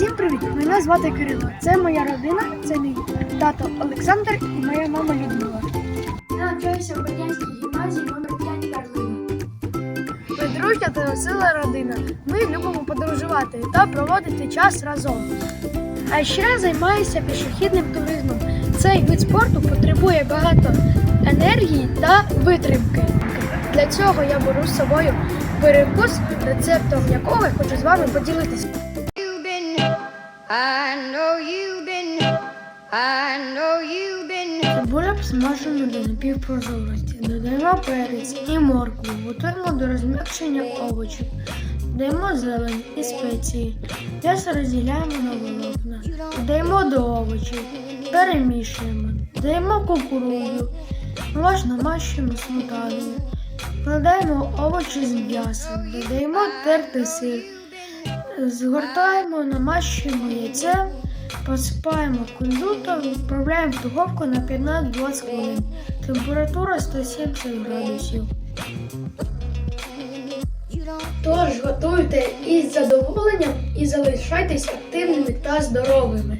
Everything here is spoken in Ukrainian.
Мене звати Кирило. Це моя родина, це мій тато Олександр і моя мама Людмила. Я навчаюся в Бердянській гімназії номер 5 Карлина. Ми дружня та весела родина. Ми любимо подорожувати та проводити час разом. А ще займаюся пішохідним туризмом. Цей вид спорту потребує багато енергії та витримки. Для цього я беру з собою перекус, рецептом якого я хочу з вами поділитися. I know you've до напівпрозорості. Додаємо перець і моркву. Готуємо до розм'якшення овочів. Додаємо зелень і спеції. М'ясо розділяємо на волокна. Додаємо до овочів. Перемішуємо. Додаємо кукурудзу. Лаш намащуємо сметаною. Вкладаємо овочі з м'ясом. Додаємо тертий сир. Згортаємо, намащуємо яйцем. Посипаємо кунжутом, відправляємо в духовку на 15-20 хвилин. Температура 170 градусів. Тож готуйте із задоволенням і залишайтесь активними та здоровими.